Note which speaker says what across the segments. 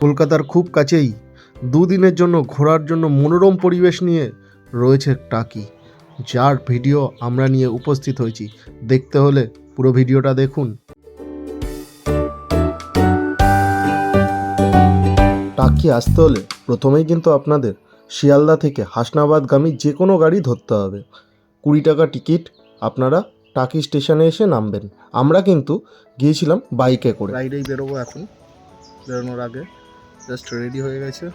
Speaker 1: কলকাতার খুব কাছেই দুদিনের জন্য ঘোরার জন্য মনোরম পরিবেশ নিয়ে রয়েছে টাকি, যার ভিডিও আমরা নিয়ে উপস্থিত হয়েছি। দেখতে হলে পুরো ভিডিওটা দেখুন। টাকি আসতে হলে প্রথমেই কিন্তু আপনাদের শিয়ালদা থেকে হাসনাবাদগামী যে কোনো গাড়ি ধরতে হবে। কুড়ি টাকা টিকিট, আপনারা টাকি স্টেশনে এসে নামবেন। আমরা কিন্তু গিয়েছিলাম বাইকে করে। রাইডেই বেরোবো এখন, বেরোনোর আগে। জাস্ট রেডি হয়ে গেছে।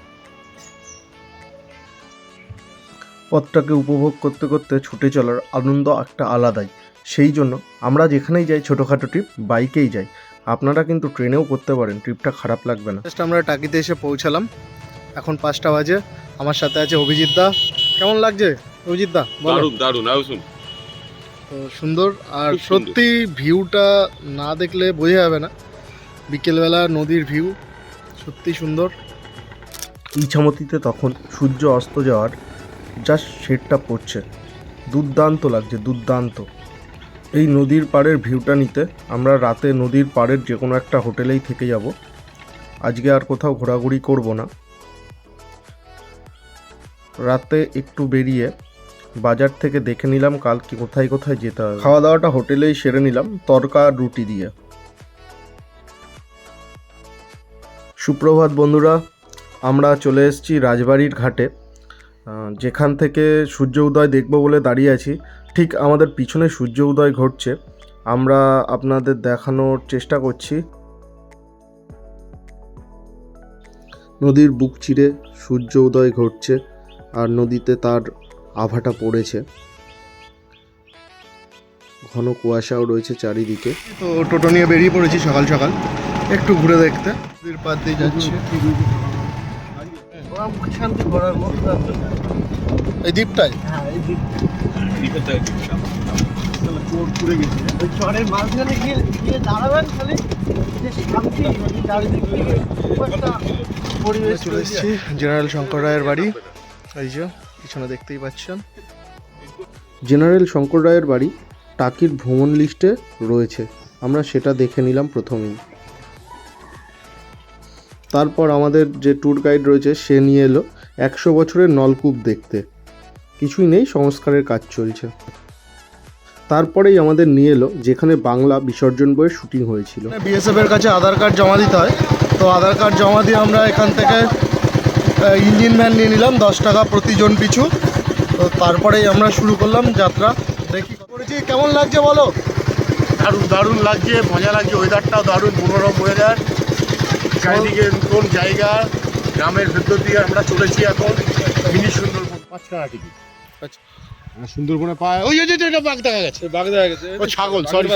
Speaker 1: পথটাকে উপভোগ করতে করতে ছুটে চলার আনন্দ একটা আলাদাই। সেই জন্য আমরা যেখানেই যাই ছোটোখাটো ট্রিপ বাইকেই যাই। আপনারা কিন্তু ট্রেনেও করতে পারেন ট্রিপটা খারাপ লাগবে না। জাস্ট আমরা টাকিতে এসে পৌঁছালাম। এখন পাঁচটা বাজে। আমার সাথে আছে অভিজিৎ দা। কেমন লাগছে? অভিজিৎ দা
Speaker 2: দারুণ দারুণ আসুন
Speaker 1: তো সুন্দর। আর সত্যি ভিউটা না দেখলে বোঝা যাবে না। বিকেলবেলা নদীর ভিউ সত্যি সুন্দর। ইছামতিতে তখন সূর্য অস্ত যাওয়ার জাস্ট শেডটা পড়ছে। দুর্দান্ত লাগছে, দুর্দান্ত। এই নদীর পাড়ের ভিউটা নিতে আমরা রাতে নদীর পাড়ের যে কোনো একটা হোটেলেই থেকে যাব। আজকে আর কোথাও ঘোরাঘুরি করব না। রাতে একটু বেরিয়ে বাজার থেকে দেখে নিলাম কাল কি কোথায় কোথায় যেতে হবে। খাওয়া দাওয়াটা হোটেলেই সেরে নিলাম, তরকা রুটি দিয়ে। সুপ্রভাত বন্ধুরা, আমরা চলে এসেছি রাজবাড়ির ঘাটে। যেখান থেকে সূর্য উদয় দেখব বলে দাঁড়িয়ে আছি। ঠিক আমাদের পিছনে সূর্য উদয় ঘটছে। আমরা আপনাদের দেখানোর চেষ্টা করছি। নদীর বুক চিরে সূর্য উদয় ঘটছে আর নদীতে তার আভাটা পড়েছে। ঘন কুয়াশাও রয়েছে চারিদিকে। তো টোটো নিয়ে বেরিয়ে পড়েছি সকাল সকাল। একটু ঘুরে দেখতে। নদীর পার দিয়ে যাচ্ছি। এই দ্বীপটাই?
Speaker 3: চরের মাঝখানে গিয়ে গিয়ে দাঁড়াবেন খালি। যে শান্তি চারিদিক থেকে পরিবেশ
Speaker 1: চলে এসেছি জেনারেল শঙ্কর রায়ের বাড়ি। এই যে পিছনে দেখতেই পাচ্ছেন। জেনারেল শঙ্কর রায়ের বাড়ি টাকির ভ্রমণ লিস্টে রয়েছে। আমরা সেটা দেখে নিলাম প্রথমেই। তারপর আমাদের যে ট্যুর গাইড রয়েছে সে নিয়ে এলো একশো বছরের নলকূপ দেখতে। কিছুই নেই সংস্কারের কাজ চলছে। তারপরেই আমাদের নিয়ে এলো যেখানে বাংলা বিসর্জন বইয়ের শুটিং হয়েছিল। বিএসএফ এর কাছে আধার কার্ড জমা দিতে হয়। তো আধার কার্ড জমা দিয়ে আমরা এখান থেকে ইঞ্জিন ভ্যান নিয়ে নিলাম দশ টাকা প্রতিজন পিছু। তো তারপরেই আমরা শুরু করলাম যাত্রা। দেখি করেছি কেমন লাগছে বলো?
Speaker 4: দারুণ দারুণ লাগছে মজা লাগছে ওয়েদারটাও দারুণ মনোরম ওয়েদার চারিদিকে নতুন জায়গা গ্রামের ভেতর দিয়ে আমরা চলেছি এখন মিনি সুন্দরবন। পাঁচ টাকা টিকিট।
Speaker 1: আচ্ছা।
Speaker 4: সুন্দরবনে পায় ওই যে, এটা বাঘ দেখা গেছে।
Speaker 2: বাঘ দেখা গেছে।
Speaker 4: ও ছাগল সরি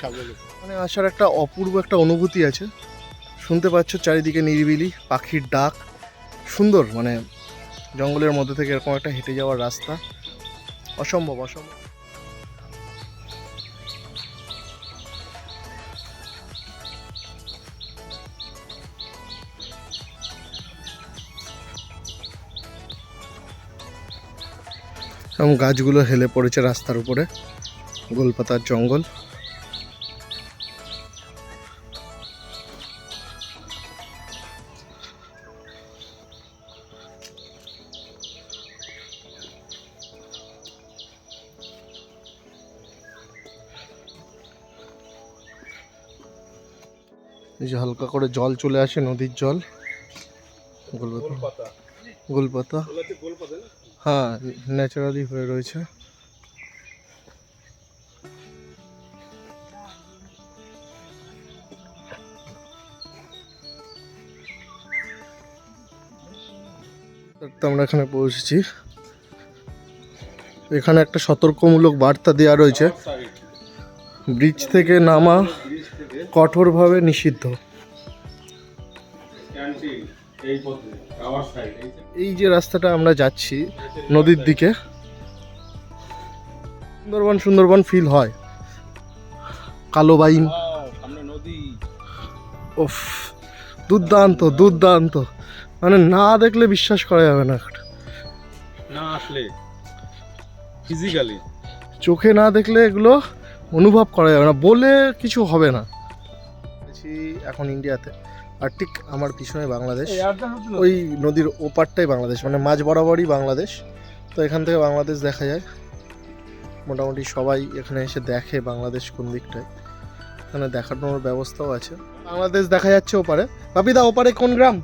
Speaker 4: ছাগল
Speaker 1: মানে আসার একটা অপূর্ব একটা অনুভূতি আছে। শুনতে পাচ্ছ চারিদিকে নিরিবিলি পাখির ডাক। সুন্দর মানে জঙ্গলের মধ্যে থেকে এরকম একটা হেঁটে যাওয়ার রাস্তা। অসম্ভব অসম্ভব। এবং গাছগুলো হেলে পড়েছে রাস্তার উপরে। গোলপাতার জঙ্গল। এই যে হালকা করে জল চলে আসে নদীর জল। গোলপাতা। গোলপাতা। হ্যাঁ ন্যাচারালি হয়ে রয়েছে। আমরা এখানে পৌঁছেছি। এখানে একটা সতর্কমূলক বার্তা দেওয়া রয়েছে। ব্রিজ থেকে নামা কঠোরভাবে নিষিদ্ধ। এই যে। রাস্তাটা আমরা যাচ্ছি নদীর দিকে সুন্দরবন সুন্দরবন ফিল হয়। কালো বাইন
Speaker 2: নদী।
Speaker 1: ওফ দুর্দান্ত দুর্দান্ত। মানে না দেখলে বিশ্বাস করা যাবে না।
Speaker 2: না আসলে ফিজিক্যালি
Speaker 1: চোখে না দেখলে এগুলো অনুভব করা যাবে না বলে কিছু হবে না। এখন ইন্ডিয়াতে আর ঠিক আমার পিছনে বাংলাদেশ। ওই নদীর ওপারটাই বাংলাদেশ মানে মাঝ বরাবরই বাংলাদেশ। তো এখান থেকে বাংলাদেশ দেখা যায়। মোটামুটি সবাই এখানে এসে দেখে বাংলাদেশ কোন দিকটায়। এখানে দেখানোর ব্যবস্থাও আছে। বাংলাদেশ দেখা যাচ্ছে ওপারে। বাপিদা ওপারে কোন গ্রাম?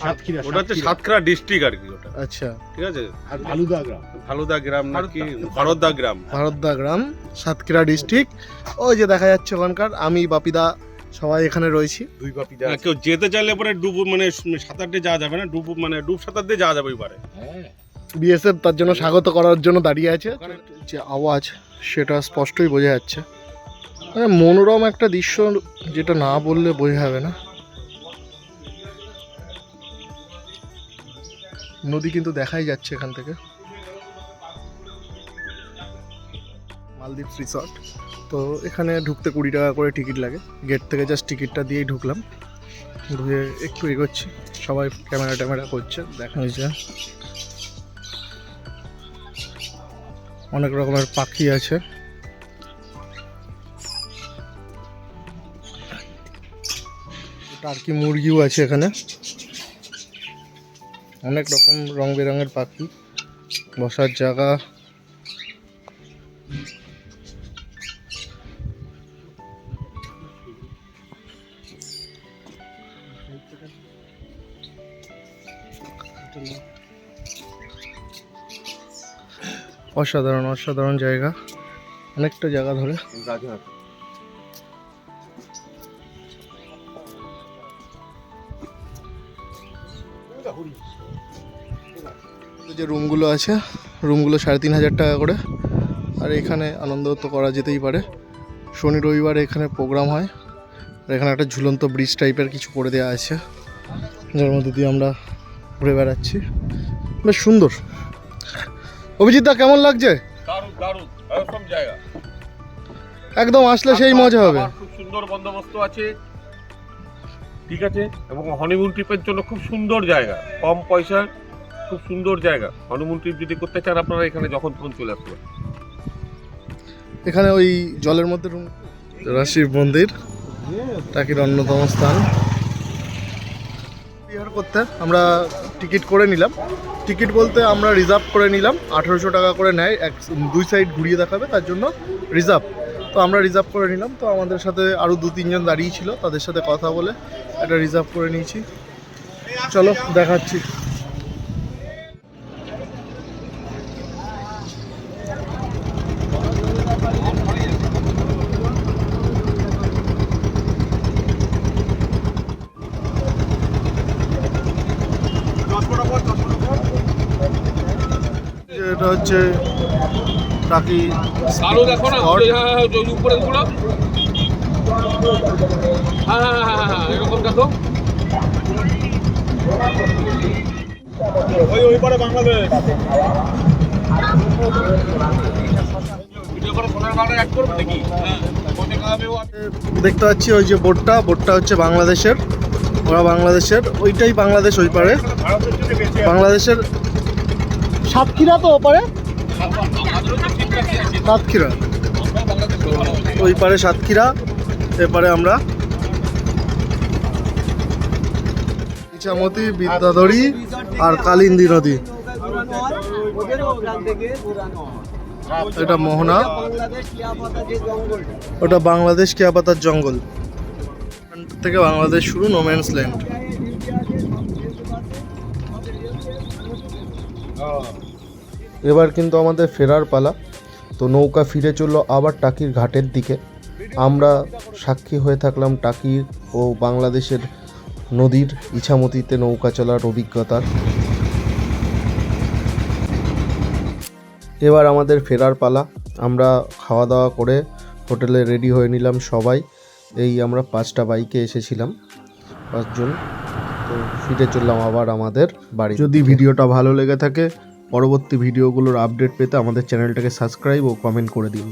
Speaker 4: সাতক্ষীরা
Speaker 2: ওটা হচ্ছে সাতক্ষীরা। ডিস্ট্রিক্ট আর কি ওটা।
Speaker 1: আচ্ছা।
Speaker 2: ঠিক আছে?
Speaker 4: আর ভালুদা গ্রাম।
Speaker 2: ভালুদা গ্রাম নাকি ভরতদা। গ্রাম?
Speaker 1: ভারতদা গ্রাম সাতক্ষীরা ডিস্ট্রিক্ট ওই যে দেখা যাচ্ছে ওখানকার আমি বাপিদা সবাই এখানে রয়েছি
Speaker 4: দুই পাপিদা
Speaker 2: হ্যাঁ, কেউ যেতে চাইলে পরে ডুব মানে সাঁতার দিয়ে যাওয়া যাবে না ডুব মানে ডুব সাঁতার দিয়ে যাওয়া যাবে ওইবারে।
Speaker 4: হ্যাঁ।
Speaker 1: বিএসএফ তার জন্য স্বাগত করার জন্য দাঁড়িয়ে আছে। যে আওয়াজ সেটা স্পষ্টই বোঝা যাচ্ছে। মানে মনোরম একটা দৃশ্য যেটা না বললে বোঝা যাবে না। নদী কিন্তু দেখাই যাচ্ছে এখান থেকে। মালদ্বীপ রিসর্ট তো এখানে ঢুকতে কুড়ি টাকা করে টিকিট লাগে। গেট থেকে জাস্ট টিকিটটা দিয়েই ঢুকলাম। ঢুকে একটু এগোচ্ছি। সবাই ক্যামেরা ট্যামেরা করছে দেখা হয়েছে অনেক রকমের পাখি আছে। টার্কি মুরগিও আছে এখানে। অনেক রকম রং বেরঙের পাখি বসার জায়গা। অসাধারণ অসাধারণ জায়গা। অনেকটা জায়গা ধরে। যে রুমগুলো আছে রুমগুলো সাড়ে তিন হাজার টাকা করে। আর এখানে আনন্দ তো করা যেতেই পারে। শনি, রবিবার এখানে প্রোগ্রাম হয়। আর এখানে একটা ঝুলন্ত ব্রিজ টাইপের কিছু করে দেওয়া আছে। যার মধ্যে দিয়ে আমরা ঘুরে বেড়াচ্ছি। বেশ সুন্দর। অভিজিৎ দা কেমন লাগছে?
Speaker 2: দারুণ দারুণ সব জায়গা।
Speaker 1: একদম আসলে সেই মজা হবে।
Speaker 5: খুব সুন্দর বন্দোবস্ত আছে। ঠিক আছে? এবং হনিমুন ট্রিপের জন্য খুব সুন্দর জায়গা। কম পয়সার খুব সুন্দর জায়গা। হনিমুন ট্রিপ যদি করতে চান আপনারা এখানে যখন তখন চলে আসতে পারেন।
Speaker 1: এখানে ওই জলের মধ্যে রুম শিব মন্দির টাকির অন্যতম স্থান। করতে আমরা টিকিট করে নিলাম। টিকিট বলতে আমরা রিজার্ভ করে নিলাম। আঠেরোশো টাকা করে নেয়, এক দুই সাইড ঘুরিয়ে দেখাবে, তার জন্য রিজার্ভ তো আমরা রিজার্ভ করে নিলাম। তো আমাদের সাথে আরও দু, তিনজন দাঁড়িয়ে ছিল, তাদের সাথে কথা বলে একটা রিজার্ভ করে নিয়েছি। চলো, দেখাচ্ছি। এটা হচ্ছে টাকি
Speaker 5: আলো দেখো না। হ্যাঁ হ্যাঁ ওই উপরে গুলো। হ্যাঁ হ্যাঁ হ্যাঁ হ্যাঁ এরকম দেখো।
Speaker 2: ওই ওই পারে বাংলাদেশ
Speaker 5: ভিডিও করে সোনার বাংলা অ্যাড করবে নাকি? হ্যাঁ
Speaker 1: দেখতে পাচ্ছি ওই যে বোটটা বোটটা হচ্ছে বাংলাদেশের ওরা বাংলাদেশের ওইটাই বাংলাদেশ ওই পারে। বাংলাদেশের সাতক্ষীরা তো ওপারে? সাতক্ষীরা। ওই পারে সাতক্ষীরা, এপারে আমরা। ইছামতি বিদ্যাধরী আর কালিন্দী নদী। এটা মোহনা। ওটা বাংলাদেশ কেয়াপাতার জঙ্গল। থেকে বাংলাদেশ শুরু নোম্যান্স ল্যান্ড এবার কিন্তু আমাদের ফেরার পালা। তো নৌকা ফিরে চলল আবার টাকির ঘাটের দিকে। আমরা সাক্ষী হয়ে থাকলাম টাকির ও বাংলাদেশের নদীর ইছামতিতে নৌকা চলার অভিজ্ঞতার। এবার আমাদের ফেরার পালা। আমরা খাওয়া দাওয়া করে হোটেলে রেডি হয়ে নিলাম সবাই। এই আমরা পাঁচটা বাইকে এসেছিলাম। পাঁচজন। তো ফিরে চললাম আবার আমাদের বাড়ি। যদি ভিডিওটা ভালো লেগে থাকে, পরবর্তী ভিডিওগুলোর আপডেট পেতে আমাদের চ্যানেলটাকে সাবস্ক্রাইব ও কমেন্ট করে দিন।